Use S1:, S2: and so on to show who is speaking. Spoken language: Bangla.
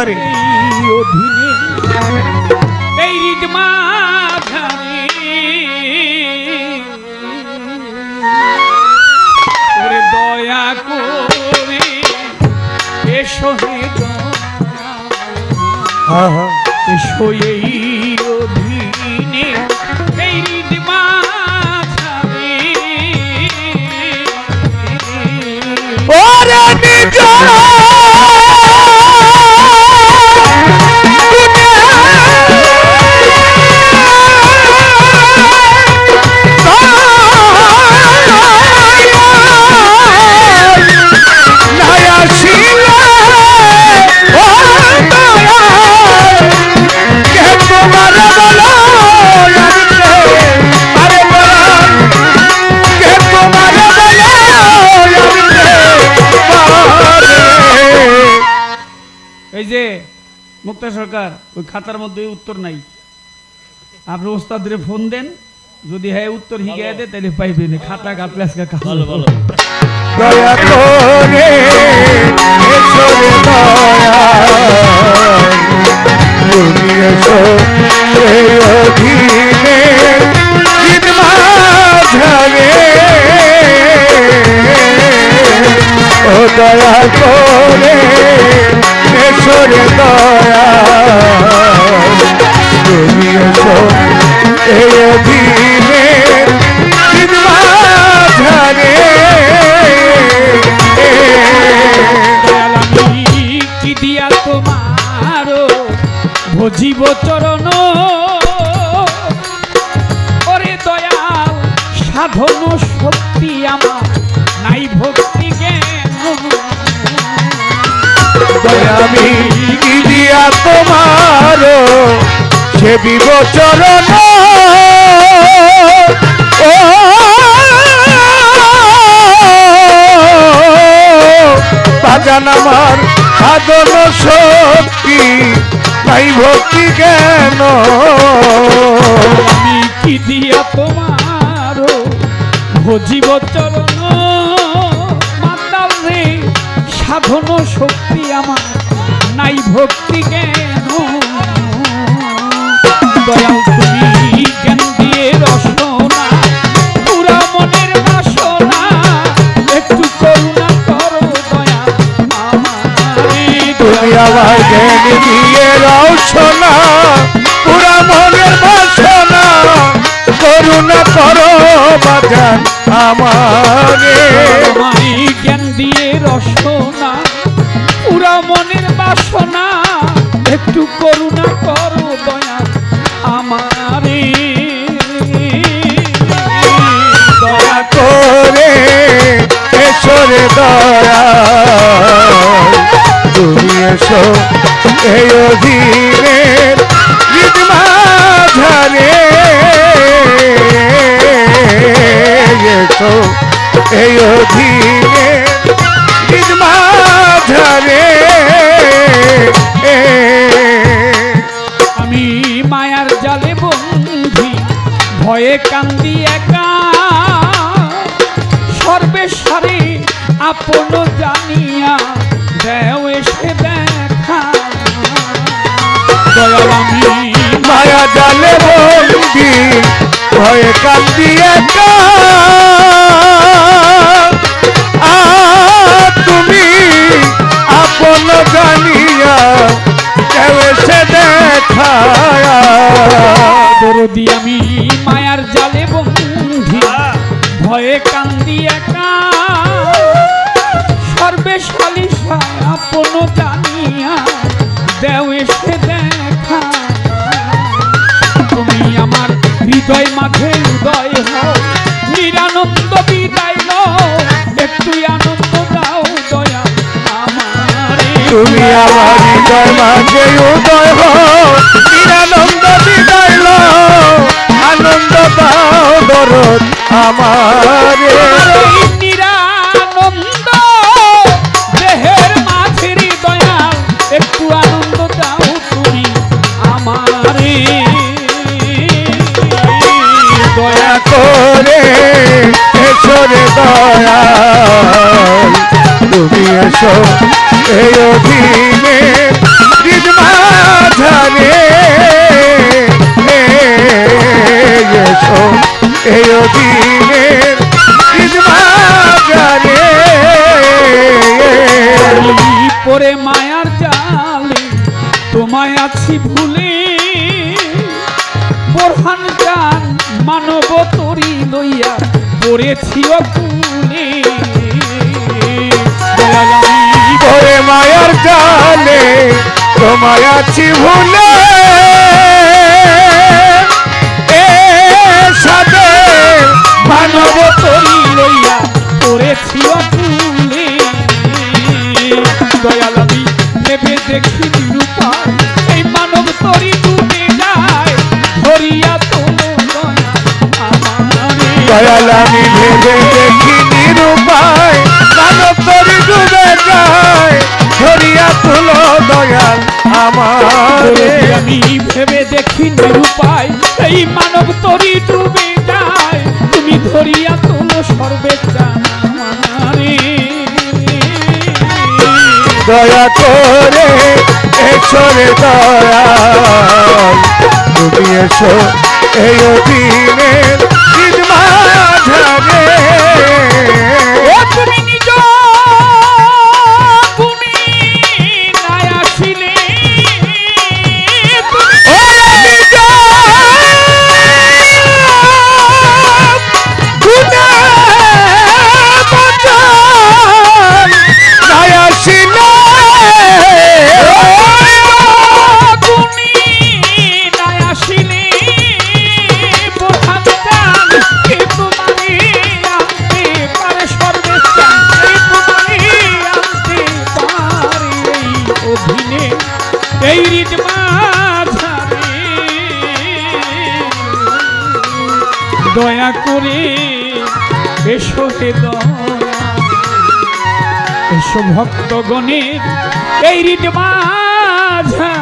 S1: এই অধীনে এই হৃদ মাঝারে ওরে দয়া করে এসো হে। এসো এই মুক্তা সরকার ওই খাতার মধ্যে উত্তর নাই। আপনি ওস্তাদরে ফোন দেন যদি হ্যাঁ উত্তর হিগায় দেয় তাহলে পাইবেন। খাতা কাটলে আজকে কাজ
S2: ভালো ভালো।
S3: দয়া করে এসো রে তুমি এসো অধীনে ও দয়া করে এসো দয়া
S1: ভজিব চরণ ওরে দয়াল, সাধন শক্তি আমার, নাই ভক্তি
S3: আমি দিয়া তোমার, সে বিবচরণ। বাজান আমার সাধন শক্তি। তাই ভক্তি কেন?
S1: আমি কি দিয়া তোমার ভজিব চরণ। মাতাল রে সাধন শক্তি আমার নাই ভক্তি কেন? দয়াল তুমি জ্ঞান দিয়ে রসনা? পুরা মনের বাসনা একটু করুণা করো দয়া আমারে।
S3: জ্ঞান দিয়ে রওশনা পুরা মনের বাসনা করুণা করো বাজান আমারে।
S1: জ্ঞান দিয়ে রসনা পুরা মনের বাসনা একটু করুণা করো দয়া আমারে।
S3: দয়া করে এসরে দয়া তুমি এসো
S1: আমি মায়ার জালে বন্ধি ভয়ে কান্দি একা। সর্বেশ্বরে আপন জানিয়া দেও এসে দেখা দয়াল আমি
S3: মায়া জালে বন্দি ভয়ে কান্দি একা। তুমি আপন জানিয়া
S1: তুমি আমার হৃদয় মাঝে উদয় হও। নিরানন্দ বিদায় আনন্দ দাও
S3: দরদ আমারে।
S1: নিরানন্দ দেহের মাঝের দয়াল একটু আনন্দ দাও তুমি আমারে। করে
S3: দয়া তুমি এসো। অধীনে মাঝারে এসো। এই অধীনে মাঝারে
S1: পরে মায়ার জালে তোমায় আছি
S3: জালে তোমায় আছি ভুলে। সাথে
S1: মানব তরি লইয়া পড়েছি অকুলে দয়ালামি ভেবে দেখি নিরূপায় এই মানব তরি যায়, ধরিয়া আমারে
S3: দয়াল আমি ভেবে দেখি নিরুপায়, মানব তরি ডুবে যায়। দয়াল আমার।
S1: আমি ভেবে দেখি নিরুপায় এই মানব তরি ডুবে যায়। তুমি ধরিয়া তোলো সর্বে
S3: দয়া করে এসো রে দয়াল তুমি এসো এই অধীনের
S1: এসো ভক্তগণের এই রীত মাঝা।